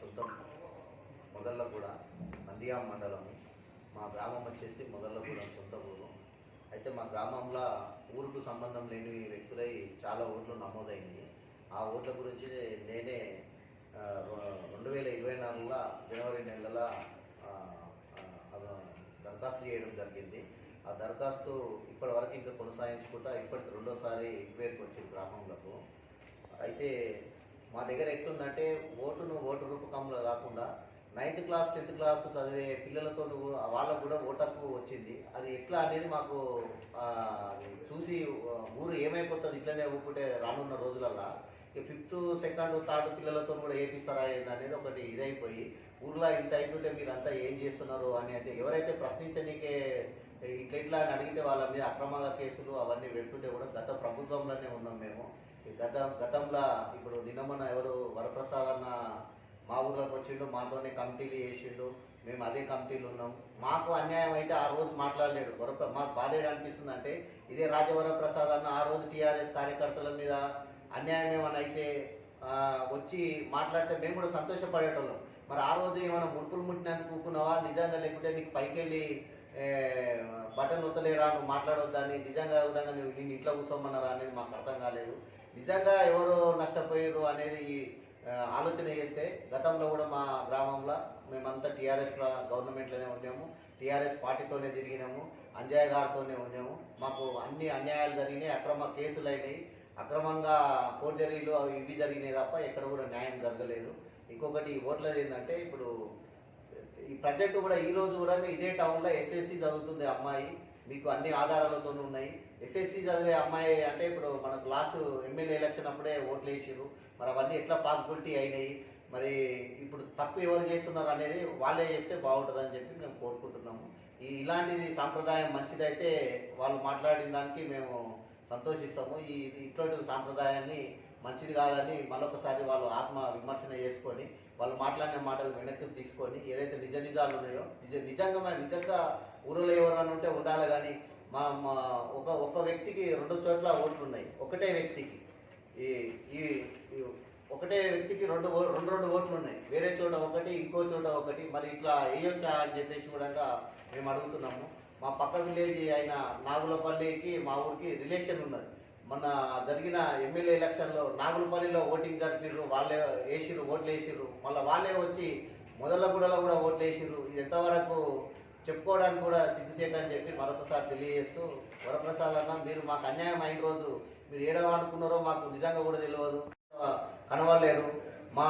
సొంతం మొదళ్ళగూడ నందియా మండలం. మా గ్రామం వచ్చేసి మొదలగూడ సొంత ఊరు. అయితే మా గ్రామంలో ఊరుకు సంబంధం లేని వ్యక్తులై చాలా ఓట్లు నమోదైంది. ఆ ఓట్ల గురించి నేనే రెండు వేల ఇరవై నాలుగులో జనవరి నెలల దరఖాస్తు చేయడం జరిగింది. ఆ దరఖాస్తు ఇప్పటి వరకు ఇంకా కొనసాగించుకుంటా ఇప్పటికి రెండోసారి ఇంక్వైరీకి వచ్చింది గ్రామంలో అయితే మా దగ్గర ఎట్లుందంటే ఓటును ఓటు రూపకంలో కాకుండా నైన్త్ క్లాస్ టెన్త్ క్లాస్ చదివే పిల్లలతో వాళ్ళకు కూడా ఓటకు వచ్చింది. అది ఎట్లా అనేది మాకు చూసి ఊరు ఏమైపోతుంది ఇట్లనే ఊపుకుంటే రానున్న రోజులల్లా. ఈ ఫిఫ్త్ సెకండ్ థర్డ్ పిల్లలతో కూడా ఏపిస్తారా ఏంది అనేది ఒకటి ఇదైపోయి ఊర్లో ఇంత అవుతుంటే మీరంతా ఏం చేస్తున్నారు అని అంటే ఎవరైతే ప్రశ్నించనీకే ఇట్లా ఇట్లా అని అడిగితే వాళ్ళ మీద అక్రమంగా కేసులు అవన్నీ పెడుతుంటే కూడా గత ప్రభుత్వంలోనే ఉన్నాం మేము. ఈ గత గతంలో ఇప్పుడు నిన్నమన్న ఎవరు వరప్రసాద్ అన్న మా ఊర్లోకి వచ్చిండు మాతోనే కమిటీలు చేసిండు మేము అదే కమిటీలు ఉన్నాం. మాకు అన్యాయం అయితే ఆ రోజు మాట్లాడలేడు. వర మాకు బాధ అనిపిస్తుంది అంటే ఇదే రాజవరప్రసాద్ అన్న ఆ రోజు టీఆర్ఎస్ కార్యకర్తల మీద అన్యాయం ఏమైనా అయితే వచ్చి మాట్లాడితే మేము కూడా సంతోషపడేటోళ్ళం. మరి ఆ రోజు ఏమైనా ముడుపులు ముట్టినందుకు కూకున్నావా? నిజంగా లేకుంటే నీకు పైకి వెళ్ళి బటన్ వత్తలేరా నువ్వు మాట్లాడొద్దని నిజంగా కూడా నువ్వు నేను ఇంట్లో కూర్చోమన్నారా అనేది మాకు అర్థం కాలేదు. నిజంగా ఎవరు నష్టపోయారు అనేది ఆలోచన చేస్తే గతంలో కూడా మా గ్రామంలో మేమంతా టీఆర్ఎస్ గవర్నమెంట్లోనే ఉన్నాము టీఆర్ఎస్ పార్టీతోనే తిరిగినాము. అంజయ్య గారితోనే ఉన్నాము మాకు అన్ని అన్యాయాలు జరిగినాయి అక్రమ కేసులు అయినాయి. అక్రమంగా ఫోర్జరీలు అవి ఇవి జరిగినాయి తప్ప ఎక్కడ కూడా న్యాయం జరగలేదు. ఇంకొకటి ఓట్లది ఏంటంటే ఇప్పుడు ఈ ప్రజెంట్ కూడా ఈ రోజు కూడా ఇదే టౌన్లో ఎస్ఎస్సి చదువుతుంది అమ్మాయి. మీకు అన్ని ఆధారాలతో ఉన్నాయి. ఎస్ఎస్సి చదివే అమ్మాయి అంటే ఇప్పుడు మనకు లాస్ట్ ఎమ్మెల్యే ఎలక్షన్ అప్పుడే ఓట్లు వేసిర్రు మరి అవన్నీ ఎట్లా పాసిబిలిటీ అయినాయి? మరి ఇప్పుడు తప్పు ఎవరు చేస్తున్నారు అనేది వాళ్ళే చెప్తే బాగుంటుందని చెప్పి మేము కోరుకుంటున్నాము. ఈ ఇలాంటిది సాంప్రదాయం మంచిదైతే వాళ్ళు మాట్లాడిన దానికి మేము సంతోషిస్తాము. ఈ ఇట్లాంటి సాంప్రదాయాన్ని మంచిది కాదని మరొకసారి వాళ్ళు ఆత్మ విమర్శన చేసుకొని వాళ్ళు మాట్లాడిన మాటలు వెనక్కి తీసుకొని ఏదైతే నిజ నిజాలు ఉన్నాయో నిజ నిజంగా మరి నిజంగా ఊరిలో ఎవరైనా ఉంటే ఉండాలి కానీ మా మా ఒక ఒక వ్యక్తికి రెండు చోట్ల ఓట్లు ఉన్నాయి. ఒకటే వ్యక్తికి. ఈ ఈ ఒకటే వ్యక్తికి రెండు ఓ- రెండు రెండు ఓట్లు ఉన్నాయి. వేరే చోట ఒకటి ఇంకో చోట ఒకటి మరి ఇట్లా వేయొచ్చా అని చెప్పేసి కూడా మేము అడుగుతున్నాము. మా పక్క విలేజ్ అయిన నాగులపల్లికి మా ఊరికి రిలేషన్ ఉన్నది. మొన్న జరిగిన ఎమ్మెల్యే ఎలక్షన్లో నాగులపల్లిలో ఓటింగ్ జరిపిర్రు వాళ్ళే వేసిర్రు ఓట్లు వేసిర్రు. మళ్ళీ వాళ్ళే వచ్చి మొదలగూడలో కూడా ఓట్లు వేసిర్రు. ఇది ఎంతవరకు చెప్పుకోవడానికి కూడా సిగ్గుసేట్ అని చెప్పి మరొకసారి తెలియజేస్తూ వరప్రసాద్ అన్న మీరు మాకు అన్యాయం అయిన రోజు మీరు ఏడవ అనుకున్నారో మాకు నిజంగా కూడా తెలియదు. కనవలేరు మా